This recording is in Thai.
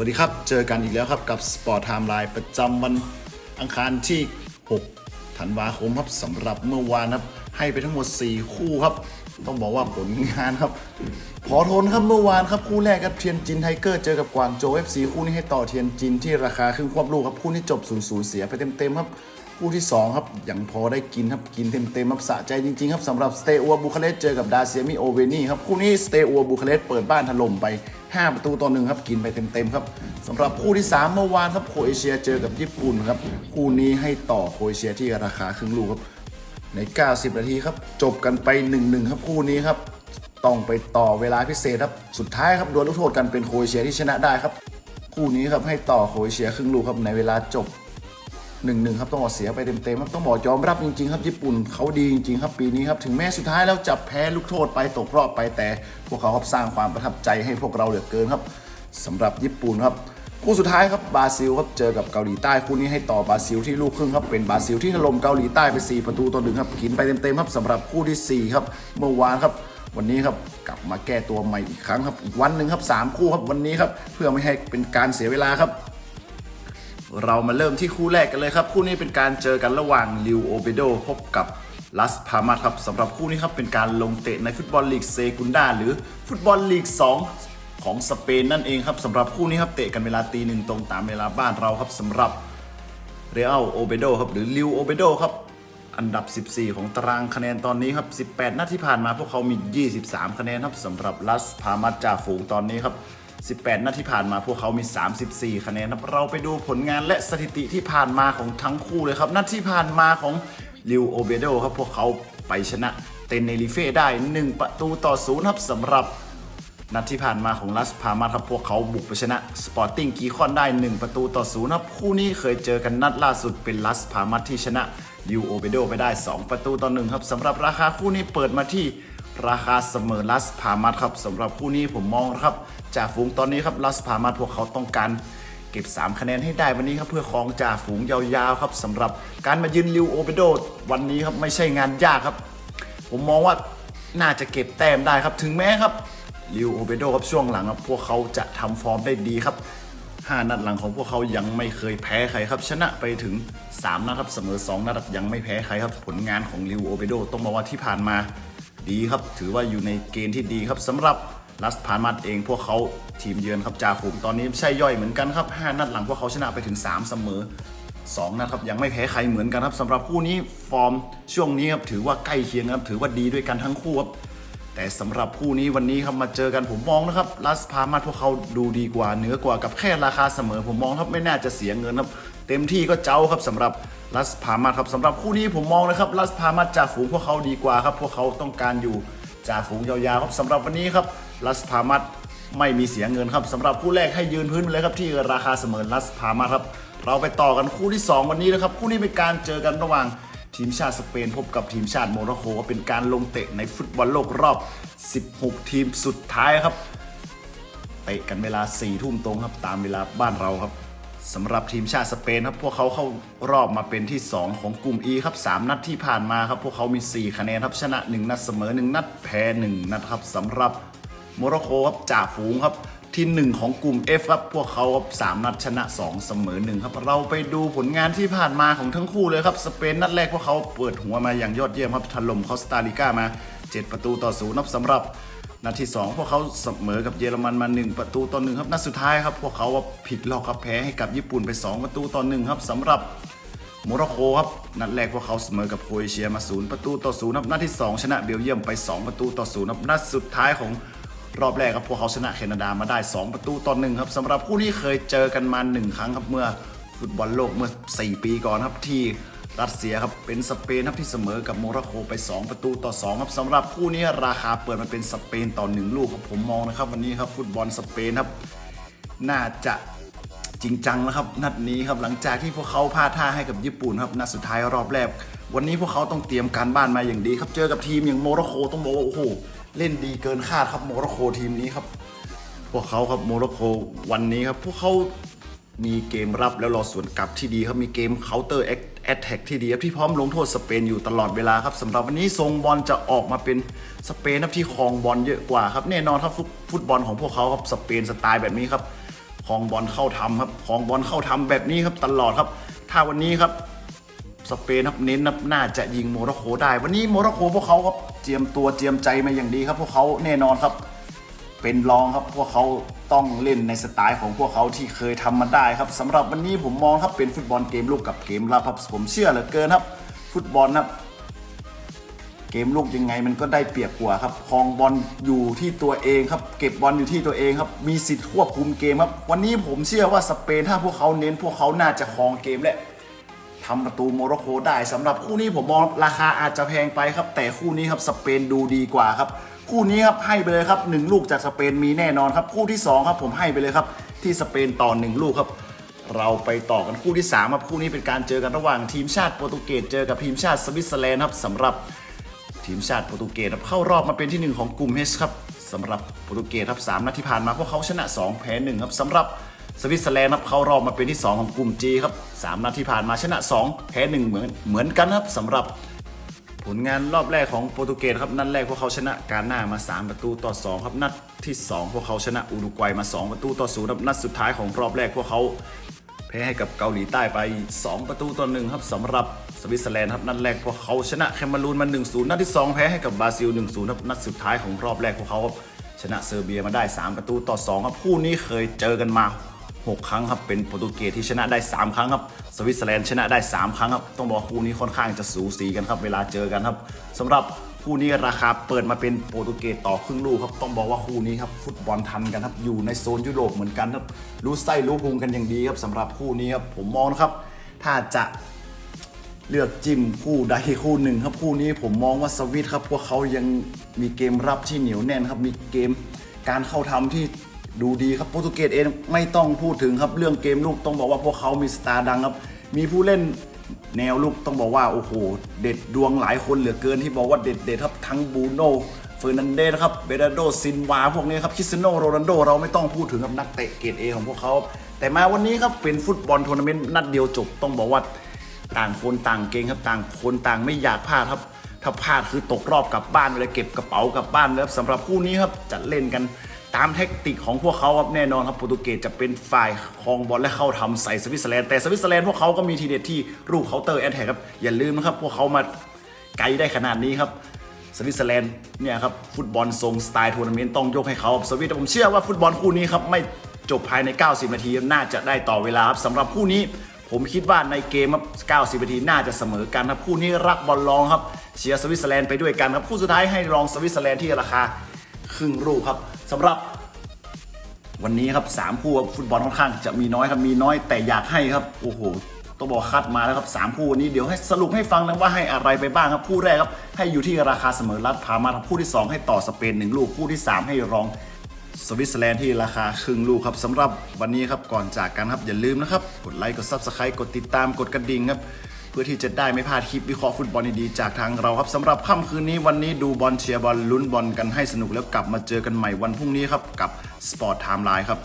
สวัสดีครับ เจอกันอีกแล้วครับกับสปอร์ตไทม์ไลน์ประจำวันอังคารที่ 6 ธันวาคมครับสำหรับเมื่อวานครับ ให้ไปทั้งหมด 4 คู่ครับ ต้องบอกว่าผลงานครับ พอทนครับเมื่อวานครับคู่แรกครับเทียนจินไทเกอร์เจอกับกวางโจเอฟซีคู่นี้ให้ต่อเทียนจินที่ราคาครึ่งควบลูกครับคู่นี้จบ0ูนย์เสียไปเต็มๆครับ คู่ที่ 2 ครับยังพอได้กินครับกินเต็มๆครับสะใจจริงๆครับสำหรับสเตอัวบูคาเรสเจอกับดาเซียมิโอเวนี่ครับคู่นี้สเตอัวบูคาเรสเปิดบ้านถล่มไป 5 ประตูต่อหนึ่งครับกินไปเต็มๆครับสำหรับคู่ที่ 3 เมื่อวานครับโคเอเชียเจอกับญี่ปุ่นครับคู่นี้ให้ต่อโคเอเชียที่ราคาครึ่งลูกครับใน 90 นาทีครับจบกันไป1-1ครับคู่นี้ครับต้องไปต่อเวลาพิเศษครับสุดท้ายครับดวลลูกโทษกันเป็นโคเอเชียที่ชนะได้ครับคู่นี้ครับให้ต่อโคเอเชียครึ่งลูกครับในเวลาจบ 1-1ครับต้องบอกเสียไปเต็มๆครับต้องบอกยอมรับจริง ๆ ครับญี่ปุ่นเขาดีจริงๆครับปีนี้ครับถึงแม้สุดท้ายแล้วจะแพ้ลูกโทษไปตกรอบไปแต่ พวกเขาครับสร้างความประทับใจให้พวกเราเหลือเกินครับสำหรับญี่ปุ่นครับคู่สุดท้ายครับบราซิลครับเจอกับเกาหลีใต้คู่นี้ให้ต่อบราซิลที่ลูกครึ่งครับเป็นบราซิลที่ถล่มเกาหลีใต้ไป 4 ประตูต่อหนึ่งครับกินไปเต็มๆครับสำหรับคู่ทีสี่4ครับเมื่อวานครับวันนี้ครับกลับมาแก้ตัวใหม่อีกครั้งครับอีกวันหนึ่งครับสามคู่ครับวันนี้ครับเพื่อไม่ให้เป็นการเสียเวลาครับ เรามาเริ่มที่คู่แรกกันเลยครับ คู่นี้เป็นการเจอกันระหว่างลิวโอเบโดพบกับลัสพามาครับสำหรับคู่นี้ครับเป็นการลงเตะในฟุตบอลลีกเซกุนดาหรือฟุตบอลลีก 2 ของสเปนนั่นเองครับสำหรับคู่นี้ครับเตะกันเวลาตีหนึ่งตรงตามเวลาบ้านเราครับสำหรับเรอัลโอเบโดครับหรือลิวโอเบโดครับอันดับ 14 ของตารางคะแนนตอนนี้ครับ 18 นัดที่ผ่านมาพวกเขามี 23 คะแนนครับสำหรับลัสพามาจ่าฝูงตอนนี้ครับ 18 นัดที่ผ่านมาพวกเขามี 34 คะแนนครับเราไปดูผลงานและสถิติที่ผ่านมาของทั้งคู่เลยครับนัดที่ผ่านมาของลิวโอเบโดครับพวกเขาไปชนะเตนเนริเฟ่ได้ 1 ประตูต่อศูนย์ครับสำหรับนัดที่ผ่านมาของลัสพามาครับพวกเขาบุกไปชนะสปอร์ติ้งกีคอนได้ 1 ประตูต่อศูนย์ครับคู่นี้เคยเจอกันนัดล่าสุดเป็นลัสพามาที่ชนะยูโอเบโดไปได้ 2 ประตูต่อหนึ่งครับสำหรับราคาคู่นี้เปิดมาที่ ราคาเสมอลัสพามาครับสำหรับคู่นี้ผมมองนะครับจ่าฝูงตอนนี้ครับลัสพามาพวกเขาต้องการเก็บ 3 คะแนนให้ได้วันนี้ครับเพื่อครองจ่าฝูงยาวๆครับสำหรับการมายืนลิวโอเบโดวันนี้ครับไม่ใช่งานยากครับ ผมมองว่าน่าจะเก็บแต้มได้ครับถึงแม้ครับลิวโอเบโดครับช่วงหลังครับพวกเขาจะทำฟอร์มได้ดีครับ5นัดหลังของพวกเขายังไม่เคยแพ้ใครครับ ชนะไปถึง 3 นัดครับเสมอ 2 นัดยังไม่แพ้ใครครับ ผลงานของลิวโอเบโดต้องบอกว่าที่ผ่านมา ดีครับ ถือว่าอยู่ในเกณฑ์ที่ดีครับสำหรับลัสพามัดเองพวกเขาทีมเยือนครับจ่าฝูงตอนนี้ใช่ย่อยเหมือนกันครับ 5 นัดหลังพวกเขาชนะไปถึง 3 เสมอ 2นะครับ ยังไม่แพ้ใครเหมือนกันครับสำหรับคู่นี้ฟอร์มช่วงนี้ครับถือว่าใกล้เคียงครับถือว่าดีด้วยกันทั้งคู่ครับ แต่สำหรับคู่นี้วันนี้ครับมาเจอกันผมมองนะครับลัสพามาพวกเขาดูดีกว่าเหนือกว่ากับแค่ราคาเสมอ ผมมองครับไม่น่าจะเสียเงินครับเต็มที่ก็เจ้าครับสำหรับลัสพามาครับสำหรับคู่นี้ผมมองนะครับลัสพามาจ่าฝูงพวกเขาดีกว่าครับพวกเขาต้องการอยู่จ่าฝูงยาวๆครับสำหรับวันนี้ครับลัสพามาไม่มีเสียเงินครับสำหรับคู่แรกให้ยืนพื้นไปเลยครับที่ราคาเสมอลัสพามาครับเราไปต่อกันคู่ที่ 2 วันนี้นะครับคู่นี้เป็นการเจอกันระหว่าง ทีมชาติสเปนพบกับทีมชาติโมร็อกโกเป็นการลงเตะในฟุตบอลโลกรอบ 16 ทีมสุดท้ายครับเตะกันเวลา4ทุ่มตรงครับตามเวลาบ้านเราครับสำหรับทีมชาติสเปนครับพวกเขาเข้ารอบมาเป็นที่ 2 ของกลุ่ม E ครับ3นัดที่ผ่านมาครับพวกเขามี 4 คะแนนครับชนะ 1 นัดเสมอ 1 นัดแพ้ 1 นัดครับสำหรับโมร็อกโกครับจ่าฝูงครับ ที่ 1 ของกลุ่ม F ครับ พวกเขาครับ3นัดชนะ 2 เสมอ1ครับ เราไปดูผลงานที่ผ่านมาของทั้งคู่เลยครับ สเปนนัดแรกพวกเขาเปิดหัวมาอย่างยอดเยี่ยมครับถล่มคอสตาริกามา 7 ประตูต่อศูนย์ครับสำหรับนัดที่ 2 พวกเขาเสมอกับเยอรมันมา 1 ประตูต่อหนึ่งครับนัดสุดท้ายครับพวกเขาว่าผิดลอกครับแพ้ให้กับญี่ปุ่นไป 2 ประตูต่อหนึ่งครับสำหรับโมร็อกโกครับนัดแรกพวกเขาเสมอกับโครเอเชียมา 0 ประตูต่อ0ครับนัดที่ 2 ชนะเบลเยียมไป 2 ประตูต่อ0ครับนัดสุดท้ายของ รอบแรกครับพวกเขาชนะแคนาดามาได้ 2 ประตูต่อหนึ่งครับสำหรับคู่นี้เคยเจอกันมา 1 ครั้งครับเมื่อฟุตบอลโลกเมื่อ 4 ปีก่อนครับที่รัสเซียครับเป็นสเปนครับที่เสมอกับโมร็อกโกไป 2 ประตูต่อ2ครับสำหรับคู่นี้ราคาเปิดมาเป็นสเปนต่อ 1 ลูกครับผมมองนะครับ วันนี้ครับฟุตบอลสเปนครับน่าจะจริงจังแล้วครับนัดนี้ครับหลังจากที่พวกเขาพลาดท่าให้กับญี่ปุ่นครับนัดสุดท้ายรอบแรก วันนี้พวกเขาต้องเตรียมการบ้านมาอย่างดีครับเจอกับทีมอย่างโมร็อกโกต้องบอกว่าโอ้โห เล่นดีเกินคาดครับโมร็อกโกทีมนี้ครับ พวกเขาครับโมร็อกโกวันนี้ครับ พวกเขามีเกมรับแล้วรอสวนกลับที่ดีครับมีเกมเคาน์เตอร์แอตแทกที่ดีครับที่พร้อมลงโทษสเปนอยู่ตลอดเวลาครับสำหรับวันนี้ทรงบอลจะออกมาเป็นสเปนครับที่ครองบอลเยอะกว่าครับแน่นอนครับฟุตบอลของพวกเขาครับสเปนสไตล์แบบนี้ครับคลองบอลเข้าทำครับคลองบอลเข้าทำแบบนี้ครับตลอดครับ ถ้าวันนี้ครับสเปนครับเน้นครับน่าจะยิงโมร็อกโกได้ วันนี้โมร็อกโกพวกเขาครับ จียมตัวเจียมใจมาอย่างดีครับ พวกเขาแน่นอนครับ เป็นรองครับพวกเขาต้องเล่นในสไตล์ของพวกเขาที่เคยทำมาได้ครับสำหรับวันนี้ผมมองครับเป็นฟุตบอลเกมลุกกับเกมรับครับผมเชื่อเหลือเกินครับ ฟุตบอลครับเกมลูกยังไงมันก็ได้เปรียบกว่าครับครองบอลอยู่ที่ตัวเองครับ เก็บบอลอยู่ที่ตัวเองครับ มีสิทธิ์ควบคุมเกมครับ วันนี้ผมเชื่อว่าสเปนถ้าพวกเขาเน้นพวกเขาน่าจะครองเกมและ ทำประตูโมร็อกโกได้สำหรับคู่นี้ผมมองราคาอาจจะแพงไปครับ แต่คู่นี้ครับสเปนดูดีกว่าครับ คู่นี้ครับให้ไปเลยครับหนึ่งลูกจากสเปนมีแน่นอนครับ คู่ที่สองครับผมให้ไปเลยครับ ที่สเปนต่อหนึ่งลูกครับเราไปต่อกันคู่ที่3ครับคู่นี้เป็นการเจอกันระหว่างทีมชาติโปรตุเกสเจอกับทีมชาติสวิตเซอร์แลนด์ครับสำหรับทีมชาติโปรตุเกสครับเข้ารอบมาเป็นที่ 1 ของกลุ่ม H ครับสำหรับโปรตุเกสครับ3นัดที่ผ่านมาพวกเขาชนะ 2 แพ้1ครับสำหรับ สวิตเซอร์แลนด์ครับเข้ารอบมาเป็นที่ 2 ของกลุ่ม G ครับ3นัดที่ผ่านมาชนะ 2 แพ้1เหมือนเหมือนกันครับสำหรับผลงานรอบแรกของโปรตุเกสครับนัดแรกพวกเขาชนะกาหน้ามา 3 ประตูต่อ 2 ครับนัดที่ 2 พวกเขาชนะอุรุกวัยมา 2 ประตูต่อ0ครับนัดสุดท้ายของรอบแรกพวกเขาแพ้ให้กับเกาหลีใต้ไป 2 ประตูต่อ1ครับสำหรับสวิตเซอร์แลนด์ครับนัดแรกพวกเขาชนะแคนารูนมา 1-0 นัดที่ 2 แพ้ให้กับบราซิล 1-0ครับนัดสุดท้ายของรอบแรกพวกเขาชนะเซอร์เบียมาได้ 3 ประตูต่อ2ครับคู่นี้เคยเจอกันมา 6 ครั้งครับ เป็นโปรตุเกสที่ชนะได้ 3 ครั้งครับ สวิตเซอร์แลนด์ชนะได้ 3 ครั้งครับ ต้องบอกคู่นี้ค่อนข้างจะสูสีกันครับ เวลาเจอกันครับสำหรับคู่นี้ราคาเปิดมาเป็นโปรตุเกสต่อครึ่งลูกครับ ต้องบอกว่าคู่นี้ครับฟุตบอลทันกันครับ อยู่ในโซนยุโรปเหมือนกันครับ รู้ไส้รู้พุงกันอย่างดีครับสำหรับคู่นี้ครับ ผมมองนะครับ ถ้าจะเลือกจิ้มคู่ใดคู่หนึ่งครับคู่นี้ผมมองว่าสวิตครับพวกเขายังมีเกมรับที่เหนียวแน่นครับ มีเกมการเข้าทำที่ ดูดีครับโปรตุเกสเองไม่ต้องพูดถึงครับเรื่องเกมลูกต้องบอกว่าพวกเขามีสตาร์ดังครับ มีผู้เล่นแนวลูกต้องบอกว่าโอ้โหเด็ดดวงหลายคนเหลือเกินที่บอกว่าเด็ดเด็ดครับทั้งบูโน่เฟอร์นันเดสครับเบราโดซินวาพวกนี้ครับคริสเตียโนโรนัลโดเราไม่ต้องพูดถึงครับนักเตะเกรดเอของพวกเขา แต่มาวันนี้ครับเป็นฟุตบอลทัวร์นาเมนต์นัดเดียวจบต้องบอกว่าต่างคนต่างเก่งครับต่างคนต่างไม่อยากพลาดครับถ้าพลาดคือตกรอบกลับบ้านไปเลยเก็บกระเป๋ากลับบ้านเลยครับสำหรับคู่นี้ครับจะเล่นกัน ตามแท็กติกของพวกเขาครับแน่นอนครับโปรตุเกสจะเป็นฝ่ายครองบอลและเข้าทำใส่สวิตเซอร์แลนด์แต่สวิตเซอร์แลนด์พวกเขาก็มีทีเด็ดที่รูปเคาน์เตอร์แอนแทกครับอย่าลืมนะครับพวกเขามาไกลได้ขนาดนี้ครับสวิตเซอร์แลนด์เนี่ยครับฟุตบอลทรงสไตล์ทัวร์นาเมนต์ต้องยกให้เขาครับสวิตผมเชื่อว่าฟุตบอลคู่นี้ครับไม่จบภายใน 90 นาทีน่าจะได้ต่อเวลาครับสำหรับคู่นี้ผมคิดว่าในเกมครับ90 นาทีน่าจะเสมอกันครับคู่นี้รักบอลลองครับเชียร์สวิตเซอร์แลนด์ไปด้วยกันครับคู่สุดท้ายให้รองสวิตเซอร์แลนด์ที่ราคาครึ่งลูกครับ สำหรับ วันนี้ครับสามคู่ฟุตบอลค่อนข้างจะมีน้อยครับมีน้อยแต่อยากให้ครับโอ้โหต้องบอกคัดมาแล้วครับสามคู่วันนี้เดี๋ยวให้สรุปให้ฟังนะว่าให้อะไรไปบ้างครับคู่แรกครับ ให้อยู่ที่ราคาเสมอรัดพามาครับคู่ที่ 2 ให้ต่อสเปนหนึ่งลูกคู่ที่ 3 ให้รองสวิตเซอร์แลนด์ที่ราคาครึ่งลูกครับสำหรับวันนี้ครับก่อนจากกันครับอย่าลืมนะครับ กดไลค์กดซับสไครต์กดติดตามกดกระดิ่งครับ พื่อที่จะได้ไม่พลาดคลิปวิเคราะห์ฟุตบอลดีๆจากทางเราครับสำหรับค่ำคืนนี้วันนี้ดูบอลเชียร์บอลลุ้นบอลกันให้สนุกแล้วกลับมาเจอกันใหม่วันพรุ่งนี้ครับกับ Sport Timeline ครับ